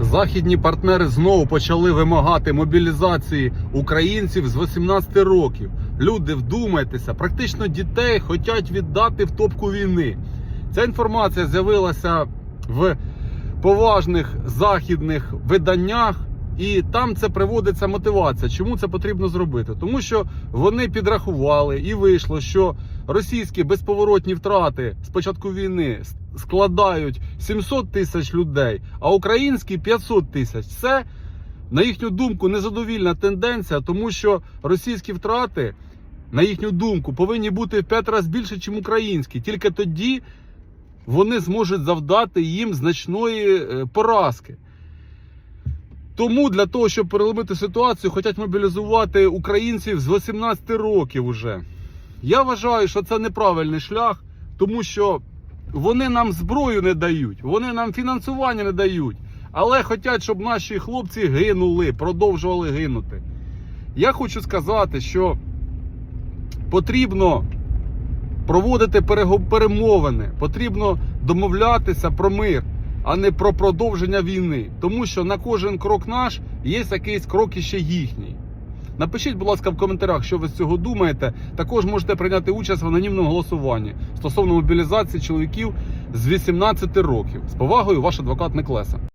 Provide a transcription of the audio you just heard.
Західні партнери знову почали вимагати мобілізації українців з 18 років. Люди, вдумайтеся, практично дітей хочуть віддати в топку війни. Ця інформація з'явилася в поважних західних виданнях, і там це приводиться мотивація. Чому це потрібно зробити? Тому що вони підрахували і вийшло, що російські безповоротні втрати з початку війни складають 700 тисяч людей, а українські 500 тисяч. Це, на їхню думку, незадовільна тенденція, тому що російські втрати, на їхню думку, повинні бути в 5 разів більше, ніж українські. Тільки тоді вони зможуть завдати їм значної е, поразки. Тому для того, щоб переломити ситуацію, хочуть мобілізувати українців з 18 років уже. Я вважаю, що це неправильний шлях, тому що вони нам зброю не дають, вони нам фінансування не дають, але хочуть, щоб наші хлопці гинули, продовжували гинути. Я хочу сказати, що потрібно проводити перемовини, потрібно домовлятися про мир, а не про продовження війни. Тому що на кожен крок наш є якийсь крок іще їхній. Напишіть, будь ласка, в коментарях, що ви з цього думаєте. Також можете прийняти участь в анонімному голосуванні стосовно мобілізації чоловіків з 18 років. З повагою, ваш адвокат Неклеса.